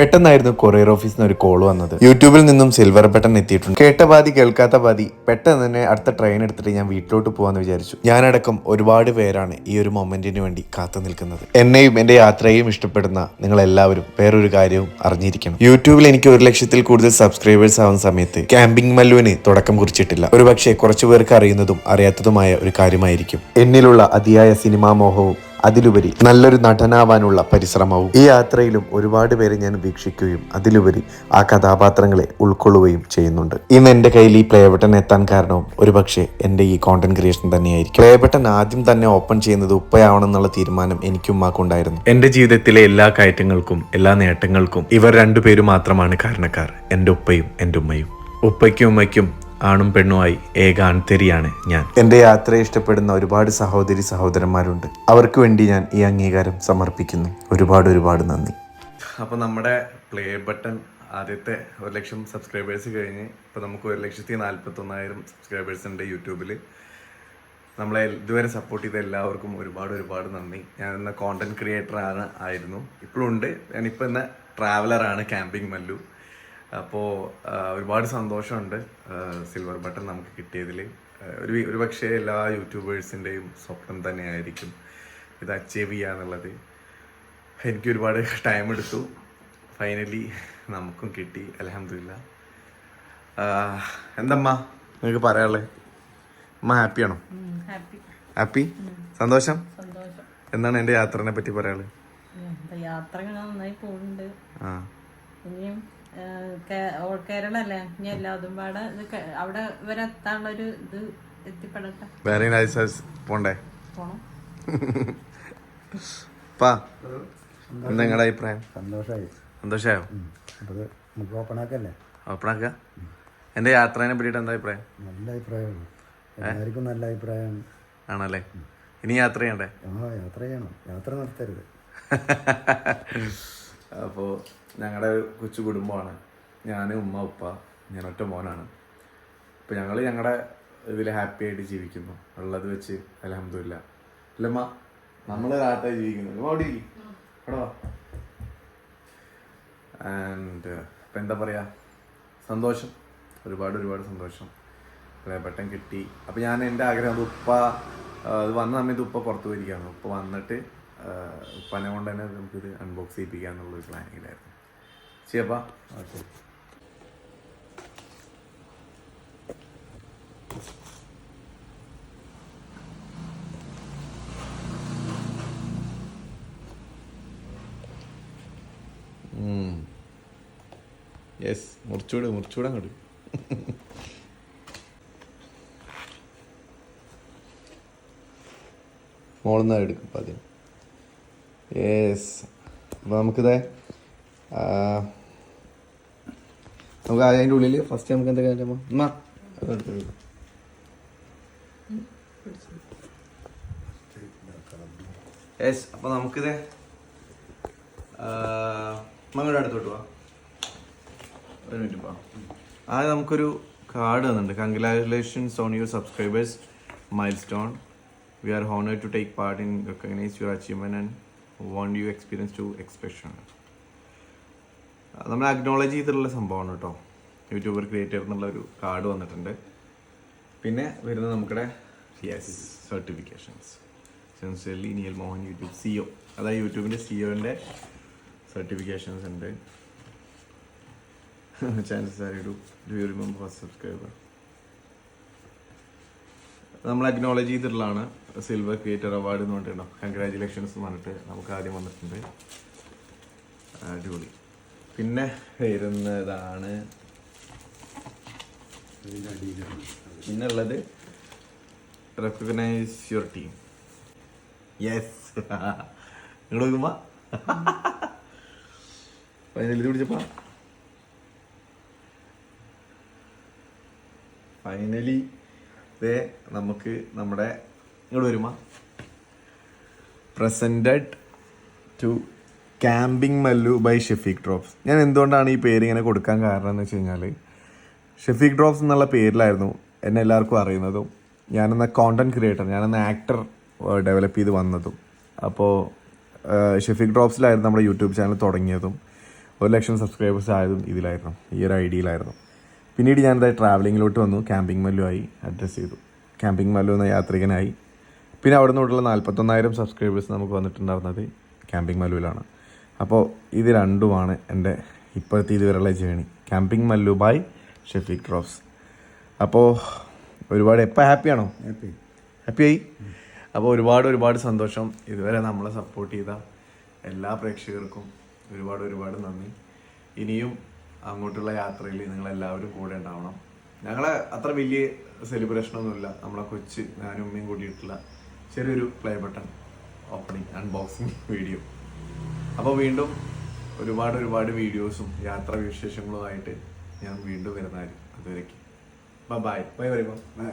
പെട്ടെന്നായിരുന്നു കൊറിയർ ഓഫീസിൽ നിന്ന് ഒരു കോൾ വന്നത്. യൂട്യൂബിൽ നിന്നും സിൽവർ ബട്ടൺ എത്തിയിട്ടുണ്ട്. കേട്ട പാതി കേൾക്കാത്ത പാതി പെട്ടെന്ന് തന്നെ അടുത്ത ട്രെയിൻ എടുത്തിട്ട് ഞാൻ വീട്ടിലോട്ട് പോവാന്ന് വിചാരിച്ചു. ഞാനടക്കം ഒരുപാട് പേരാണ് ഈ ഒരു മൊമെന്റിന് വേണ്ടി കാത്തു നിൽക്കുന്നത്. എന്നെയും എന്റെ യാത്രയെയും ഇഷ്ടപ്പെടുന്ന നിങ്ങൾ എല്ലാവരും വേറൊരു കാര്യവും അറിഞ്ഞിരിക്കണം. യൂട്യൂബിൽ എനിക്ക് ഒരു ലക്ഷത്തിൽ കൂടുതൽ സബ്സ്ക്രൈബേഴ്സ് ആവുന്ന സമയത്ത് ക്യാമ്പിംഗ് മല്ലുവിന് തുടക്കം കുറിച്ചിട്ടില്ല. ഒരുപക്ഷെ കുറച്ചു പേർക്ക് അറിയുന്നതും അറിയാത്തതുമായ ഒരു കാര്യമായിരിക്കും. എന്നിലുള്ള അതിയായ സിനിമാ മോഹവും അതിലുപരി നല്ലൊരു നടനാവാനുള്ള പരിശ്രമവും ഈ യാത്രയിലും ഒരുപാട് പേരെ ഞാൻ വീക്ഷിക്കുകയും അതിലുപരി ആ കഥാപാത്രങ്ങളെ ഉൾക്കൊള്ളുകയും ചെയ്യുന്നുണ്ട്. ഇന്ന് എന്റെ കയ്യിൽ ഈ പ്ലേ ബട്ടൺ എത്താൻ കാരണവും ഒരുപക്ഷെ എന്റെ ഈ കോണ്ടന്റ് ക്രിയേഷൻ തന്നെയായിരിക്കും. പ്ലേ ബട്ടൺ ആദ്യം തന്നെ ഓപ്പൺ ചെയ്യുന്നത് ഉപ്പയാവണം എന്നുള്ള തീരുമാനം എനിക്കും ഉമ്മാക്കുണ്ടായിരുന്നു എന്റെ ജീവിതത്തിലെ എല്ലാ കയറ്റങ്ങൾക്കും എല്ലാ നേട്ടങ്ങൾക്കും ഇവർ രണ്ടുപേരും മാത്രമാണ് കാരണക്കാർ. എന്റെ ഉപ്പയും എന്റെ ഉമ്മയും. ഉപ്പയ്ക്കും ഉമ്മയ്ക്കും ആണും പെണ്ണുമായി ഏകാന്തരിയാണ് ഞാൻ. എന്റെ യാത്ര ഇഷ്ടപ്പെടുന്ന ഒരുപാട് സഹോദരി സഹോദരന്മാരുണ്ട്. അവർക്ക് വേണ്ടി ഞാൻ ഈ അംഗീകാരം സമർപ്പിക്കുന്നു. ഒരുപാട് ഒരുപാട് നന്ദി. അപ്പോൾ നമ്മുടെ പ്ലേ ബട്ടൺ ആദ്യത്തെ ഒരു ലക്ഷം സബ്സ്ക്രൈബേഴ്സ് കഴിഞ്ഞ് ഇപ്പോൾ നമുക്ക് ഒരു ലക്ഷത്തി നാൽപ്പത്തൊന്നായിരം സബ്സ്ക്രൈബേഴ്സ് ഉണ്ട് യൂട്യൂബിൽ നമ്മളെ ഇതുവരെ സപ്പോർട്ട് ചെയ്ത എല്ലാവർക്കും ഒരുപാട് ഒരുപാട് നന്ദി. ഞാൻ ഇന്ന് കോണ്ടന്റ് ക്രിയേറ്റർ ആണ് ആയിരുന്നു. ഇപ്പോഴും ഉണ്ട്. ഞാനിപ്പോൾ ഇന്ന് ട്രാവലറാണ് ക്യാമ്പിംഗ് മല്ലു. അപ്പോൾ ഒരുപാട് സന്തോഷമുണ്ട്. സിൽവർ ബട്ടൺ നമുക്ക് കിട്ടിയതിൽ ഒരു ഒരു പക്ഷേ എല്ലാ യൂട്യൂബേഴ്സിന്റെയും സ്വപ്നം തന്നെയായിരിക്കും ഇത് അച്ചീവ് ചെയ്യുക എന്നുള്ളത്. എനിക്ക് ഒരുപാട് ടൈം എടുത്തു. ഫൈനലി നമുക്കും കിട്ടി. അലഹമില്ല എന്തമ്മ? നിങ്ങൾക്ക് പറയാനുള്ളത് അമ്മ ഹാപ്പിയാണോ ഹാപ്പി ഹാപ്പി സന്തോഷം? എന്താണ് എന്റെ യാത്രനെ പറ്റി പറയാനുള്ളത് യാത്ര നന്നായി പോകുന്നുണ്ട് ആ. ഇനിയും ഓൾ കേരള അല്ലേ ഇനി എല്ലാതും പാടെ ഇത് അവിടെ വരെ എത്താനുള്ള ഒരു ഇത് എത്തിപ്പെടട്ടെ? വേറെ പോണ്ടേ? പോണം. പാ നിങ്ങളുടെ അഭിപ്രായം? സന്തോഷമായി സന്തോഷമായോ അത് നമുക്ക് ഓപ്പണാക്കല്ലേ? ഓപ്പണാക്ക? എന്റെ യാത്രേനെ പറ്റിയിട്ട് എന്താ അഭിപ്രായം? നല്ല അഭിപ്രായമാണ് എല്ലാവർക്കും നല്ല അഭിപ്രായമാണ് ആണല്ലേ? ഇനി യാത്ര ചെയ്യണ്ടേ? ആ യാത്ര ചെയ്യണം. യാത്ര നിർത്തരുത്. അപ്പോൾ ഞങ്ങളുടെ കൊച്ചു കുടുംബമാണ്. ഞാൻ ഉമ്മ ഉപ്പ ഞാൻ ഒറ്റ മോനാണ്. അപ്പോൾ ഞങ്ങൾ ഞങ്ങളുടെ ഇതിൽ ഹാപ്പി ആയിട്ട് ജീവിക്കുന്നു. ഉള്ളത് വെച്ച് അലഹമില്ല ഇല്ലമ്മ നമ്മൾ റാത്തായി ജീവിക്കുന്നു. അവിടെ. ഇവിടെ ആൻഡ് ഇപ്പം എന്താ പറയുക സന്തോഷം. ഒരുപാട് ഒരുപാട് സന്തോഷം. പെട്ടെന്ന് കിട്ടി. അപ്പം ഞാൻ എന്റെ ആഗ്രഹം അത് ഉപ്പ അത് വന്ന സമയത്ത് ഉപ്പ പുറത്ത് പോയിരിക്കുകയാണ്. ഉപ്പ വന്നിട്ട് ഉപ്പനെ കൊണ്ട് തന്നെ നമുക്കിത് അൺബോക്സ് ചെയ്യിപ്പിക്കുക എന്നുള്ളൊരു പ്ലാനിങ്ങിലായിരുന്നു ചെയ്യപ്പാ ഓക്കെ. യെസ് മുറിച്ചൂട് മുറിച്ചൂടെ അങ്ങോട്ട്. മോളിൽ നിന്ന് എടുക്കും അതിന് യെസ് അപ്പോൾ നമുക്കിത് നമുക്ക് അതിന്റെ ഉള്ളിൽ ഫസ്റ്റ് നമുക്ക് എന്തൊക്കെ. യെസ് അപ്പോൾ നമുക്കിത് മങ്ങളുടെ അടുത്തോട്ട് പോവാം. ഒരു മിനിറ്റ് പോവാം. ആദ്യം നമുക്കൊരു കാർഡ് തന്നിട്ടുണ്ട്. Congratulations on your subscribers milestone we are honoured to take part in recognise your achievement and want you experience to expression നമ്മൾ അക്നോളജ് ചെയ്തിട്ടുള്ള സംഭവമാണ് കേട്ടോ. യൂട്യൂബർ ക്രിയേറ്റർ എന്നുള്ള ഒരു കാർഡ് വന്നിട്ടുണ്ട്. പിന്നെ വരുന്നത് നമ്മുടെ yes certifications sincerely Neal Mohan YouTube CEO അതായത് യൂട്യൂബിന്റെ സിഒന്റെ സർട്ടിഫിക്കേഷൻസ് ഉണ്ട്. Chances are do do you remember first subscriber നമ്മൾ അക്നോളജ് ചെയ്തിട്ടുള്ളതാണ് സിൽവർ ക്രിയേറ്റർ അവാർഡ് എന്ന് പറഞ്ഞിട്ടുണ്ടോ? കൺഗ്രാജുലേഷൻസ് എന്ന് പറഞ്ഞിട്ട് നമുക്ക് ആദ്യം വന്നിട്ടുണ്ട്. അടിപൊളി. പിന്നെ വരുന്നതാണ് പിന്നെ ഉള്ളത് റെക്കഗ്നൈസ് യുവർ ടീം യെസ് നിങ്ങൾ നോക്കുമ്പോ ഫൈനൽ പിടിച്ചപ്പോ. ഫൈനലി ഇതേ നമുക്ക് നമ്മുടെ ഇങ്ങോട്ട് വരുമ? Presented to camping Mallu by Shefeek drops ഞാൻ എന്തുകൊണ്ടാണ് ഈ പേര് ഇങ്ങനെ കൊടുക്കാൻ കാരണം എന്ന് വെച്ച് കഴിഞ്ഞാൽ ഷെഫീഖ് ഡ്രോപ്സ് എന്നുള്ള പേരിലായിരുന്നു എന്നെ എല്ലാവർക്കും അറിയുന്നതും ഞാനെന്ന കോണ്ടന്റ് ക്രിയേറ്റർ ഞാനെന്ന ആക്ടർ ഡെവലപ്പ് ചെയ്ത് വന്നതും. അപ്പോൾ ഷെഫീഖ് ഡ്രോപ്സിലായിരുന്നു നമ്മുടെ യൂട്യൂബ് ചാനൽ തുടങ്ങിയതും ഒരു ലക്ഷം സബ്സ്ക്രൈബേഴ്സ് ആയതും ഇതിലായിരുന്നു ഈ ഒരു ഐഡിയയിലായിരുന്നു പിന്നീട് ഞാനത് ട്രാവലിങ്ങിലോട്ട് വന്നു. ക്യാമ്പിംഗ് മല്ലു ആയി അഡ്രസ്സ് ചെയ്തു. ക്യാമ്പിംഗ് മല്ലു എന്ന യാത്രികനായി. പിന്നെ അവിടെ നിന്നുള്ള നാൽപ്പത്തൊന്നായിരം സബ്സ്ക്രൈബേഴ്സ് നമുക്ക് വന്നിട്ടുണ്ടായിരുന്നത് ക്യാമ്പിംഗ് മല്ലുവിലാണ്. അപ്പോൾ ഇത് രണ്ടുമാണ് എന്റെ ഇപ്പോഴത്തെ ഇതുവരെയുള്ള journey camping Mallu by Shefeek rose. അപ്പോൾ ഒരുപാട് എപ്പോൾ ഹാപ്പിയാണോ ഹാപ്പി ഹാപ്പി ആയി? അപ്പോൾ ഒരുപാട് ഒരുപാട് സന്തോഷം. ഇതുവരെ നമ്മളെ സപ്പോർട്ട് ചെയ്ത എല്ലാ പ്രേക്ഷകർക്കും ഒരുപാട് ഒരുപാട് നന്ദി. ഇനിയും അങ്ങോട്ടുള്ള യാത്രയിൽ നിങ്ങൾ എല്ലാവരും കൂടെ ഉണ്ടാവണം. ഞങ്ങളെ അത്ര വലിയ സെലിബ്രേഷൻ ഒന്നുമില്ല നമ്മളെ കൊച്ച് ഞാനും ഉമ്മയും കൂടിയിട്ടുള്ള ചെറിയൊരു play button opening unboxing video അപ്പോൾ വീണ്ടും ഒരുപാട് ഒരുപാട് വീഡിയോസും യാത്രാ വിശേഷങ്ങളുമായിട്ട് ഞാൻ വീണ്ടും വരുന്നതായിരിക്കും. അതുവരേക്ക്. ബൈ ബൈ ബൈ വരുമ്പോൾ ബൈ